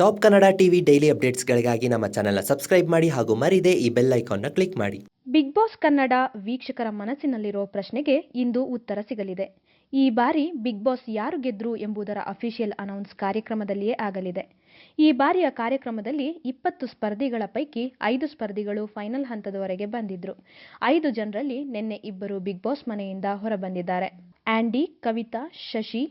Top Kannada TV daily ಅಪ್ಡೇಟ್ಸ್ಗಳಿಗಾಗಿ ನಮ್ಮ ಚಾನೆಲ್ನ ಸಬ್ಸ್ಕ್ರೈಬ್ ಮಾಡಿ ಹಾಗೂ ಮರಿದೆ ಈ ಬೆಲ್ ಐಕಾನ್ನ ಕ್ಲಿಕ್ ಮಾಡಿ. ಬಿಗ್ ಬಾಸ್ ಕನ್ನಡ ವೀಕ್ಷಕರ ಮನಸ್ಸಿನಲ್ಲಿರೋ ಪ್ರಶ್ನೆಗೆ ಇಂದು ಉತ್ತರ ಸಿಗಲಿದೆ. ಈ ಬಾರಿ ಬಿಗ್ ಬಾಸ್ ಯಾರು ಗೆದ್ರು ಎಂಬುದರ ಅಫಿಷಿಯಲ್ ಅನೌನ್ಸ್ ಕಾರ್ಯಕ್ರಮದಲ್ಲಿಯೇ ಆಗಲಿದೆ. ಈ ಬಾರಿಯ ಕಾರ್ಯಕ್ರಮದಲ್ಲಿ ಇಪ್ಪತ್ತು ಸ್ಪರ್ಧಿಗಳ ಪೈಕಿ ಐದು ಸ್ಪರ್ಧಿಗಳು ಫೈನಲ್ ಹಂತದವರೆಗೆ ಬಂದಿದ್ರು. ಐದು ಜನರಲ್ಲಿ ನಿನ್ನೆ ಇಬ್ಬರು ಬಿಗ್ ಬಾಸ್ ಮನೆಯಿಂದ ಹೊರಬಂದಿದ್ದಾರೆ. ಆಂಡಿ ಕವಿತಾ, ಶಶಿ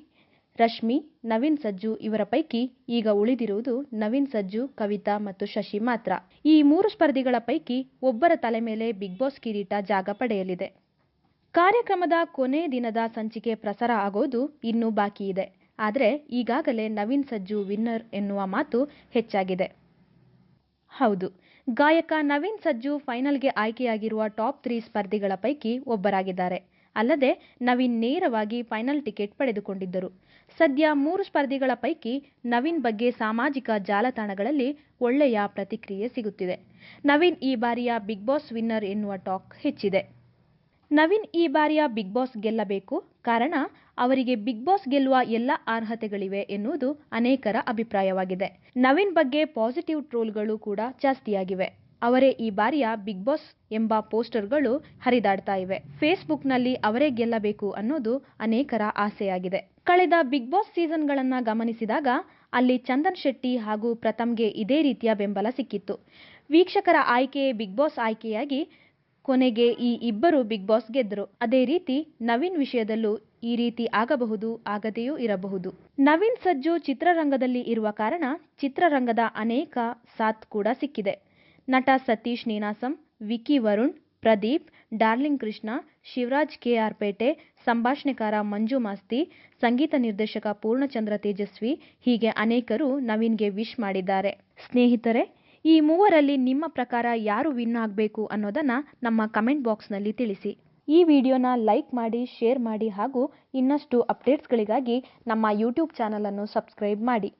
ರಶ್ಮಿ, ನವೀನ್ ಸಜ್ಜು ಇವರ ಪೈಕಿ ಈಗ ಉಳಿದಿರುವುದು ನವೀನ್ ಸಜ್ಜು, ಕವಿತಾ ಮತ್ತು ಶಶಿ ಮಾತ್ರ. ಈ ಮೂರು ಸ್ಪರ್ಧಿಗಳ ಪೈಕಿ ಒಬ್ಬರ ತಲೆ ಮೇಲೆ ಬಿಗ್ ಬಾಸ್ ಕಿರೀಟ ಜಾಗ ಪಡೆಯಲಿದೆ. ಕಾರ್ಯಕ್ರಮದ ಕೊನೆ ದಿನದ ಸಂಚಿಕೆ ಪ್ರಸಾರ ಆಗೋದು ಇನ್ನೂ ಬಾಕಿ ಇದೆ. ಆದರೆ ಈಗಾಗಲೇ ನವೀನ್ ಸಜ್ಜು ವಿನ್ನರ್ ಎನ್ನುವ ಮಾತು ಹೆಚ್ಚಾಗಿದೆ. ಹೌದು, ಗಾಯಕ ನವೀನ್ ಸಜ್ಜು ಫೈನಲ್ಗೆ ಆಯ್ಕೆಯಾಗಿರುವ ಟಾಪ್ ತ್ರೀ ಸ್ಪರ್ಧಿಗಳ ಪೈಕಿ ಒಬ್ಬರಾಗಿದ್ದಾರೆ. ಅಲ್ಲದೆ ನವೀನ್ ನೇರವಾಗಿ ಫೈನಲ್ ಟಿಕೆಟ್ ಪಡೆದುಕೊಂಡಿದ್ದರು. ಸದ್ಯ ಮೂರು ಸ್ಪರ್ಧಿಗಳ ಪೈಕಿ ನವೀನ್ ಬಗ್ಗೆ ಸಾಮಾಜಿಕ ಜಾಲತಾಣಗಳಲ್ಲಿ ಒಳ್ಳೆಯ ಪ್ರತಿಕ್ರಿಯೆ ಸಿಗುತ್ತಿದೆ. ನವೀನ್ ಈ ಬಾರಿಯ ಬಿಗ್ ಬಾಸ್ ವಿನ್ನರ್ ಎನ್ನುವ ಟಾಕ್ ಹೆಚ್ಚಿದೆ. ನವೀನ್ ಈ ಬಾರಿಯ ಬಿಗ್ ಬಾಸ್ ಗೆಲ್ಲಬೇಕು, ಕಾರಣ ಅವರಿಗೆ ಬಿಗ್ ಬಾಸ್ ಗೆಲ್ಲುವ ಎಲ್ಲ ಅರ್ಹತೆಗಳಿವೆ ಎನ್ನುವುದು ಅನೇಕರ ಅಭಿಪ್ರಾಯವಾಗಿದೆ. ನವೀನ್ ಬಗ್ಗೆ ಪಾಸಿಟಿವ್ ಟ್ರೋಲ್ಗಳು ಕೂಡ ಜಾಸ್ತಿಯಾಗಿವೆ. ಅವರೇ ಈ ಬಾರಿಯ ಬಿಗ್ ಬಾಸ್ ಎಂಬ ಪೋಸ್ಟರ್ಗಳು ಹರಿದಾಡ್ತಾ ಇವೆ. ಫೇಸ್ಬುಕ್ನಲ್ಲಿ ಅವರೇ ಗೆಲ್ಲಬೇಕು ಅನ್ನೋದು ಅನೇಕರ ಆಸೆಯಾಗಿದೆ. ಕಳೆದ ಬಿಗ್ ಬಾಸ್ ಸೀಸನ್ಗಳನ್ನು ಗಮನಿಸಿದಾಗ ಅಲ್ಲಿ ಚಂದನ್ ಶೆಟ್ಟಿ ಹಾಗೂ ಪ್ರಥಮ್ಗೆ ಇದೇ ರೀತಿಯ ಬೆಂಬಲ ಸಿಕ್ಕಿತ್ತು. ವೀಕ್ಷಕರ ಆಯ್ಕೆ ಬಿಗ್ ಬಾಸ್ ಆಯ್ಕೆಯಾಗಿ ಕೊನೆಗೆ ಈ ಇಬ್ಬರು ಬಿಗ್ ಬಾಸ್ ಗೆದ್ದರು. ಅದೇ ರೀತಿ ನವೀನ್ ವಿಷಯದಲ್ಲೂ ಈ ರೀತಿ ಆಗಬಹುದು ಆಗದೆಯೂ ಇರಬಹುದು. ನವೀನ್ ಸಜ್ಜು ಚಿತ್ರರಂಗದಲ್ಲಿ ಇರುವ ಕಾರಣ ಚಿತ್ರರಂಗದ ಅನೇಕ ಸಾತ್ ಕೂಡ ಸಿಕ್ಕಿದೆ. ನಟ Satish Ninasam Vicky Varun, Pradeep, Darling Krishna, Shivaraj K R Pete, ಸಂಭಾಷಣೆಕಾರ Manju Masti, ಸಂಗೀತ ನಿರ್ದೇಶಕ ಪೂರ್ಣಚಂದ್ರ ತೇಜಸ್ವಿ ಹೀಗೆ ಅನೇಕರು ನವೀನ್ಗೆ ವಿಶ್ ಮಾಡಿದ್ದಾರೆ. ಸ್ನೇಹಿತರೆ, ಈ ಮೂವರಲ್ಲಿ ನಿಮ್ಮ ಪ್ರಕಾರ ಯಾರು ವಿನ್ ಆಗಬೇಕು ಅನ್ನೋದನ್ನ ನಮ್ಮ ಕಮೆಂಟ್ ಬಾಕ್ಸ್ನಲ್ಲಿ ತಿಳಿಸಿ. ಈ ವಿಡಿಯೋನ ಲೈಕ್ ಮಾಡಿ, ಶೇರ್ ಮಾಡಿ ಹಾಗೂ ಇನ್ನಷ್ಟು ಅಪ್ಡೇಟ್ಸ್ಗಳಿಗಾಗಿ ನಮ್ಮ ಯೂಟ್ಯೂಬ್ ಚಾನಲನ್ನು ಸಬ್ಸ್ಕ್ರೈಬ್ ಮಾಡಿ.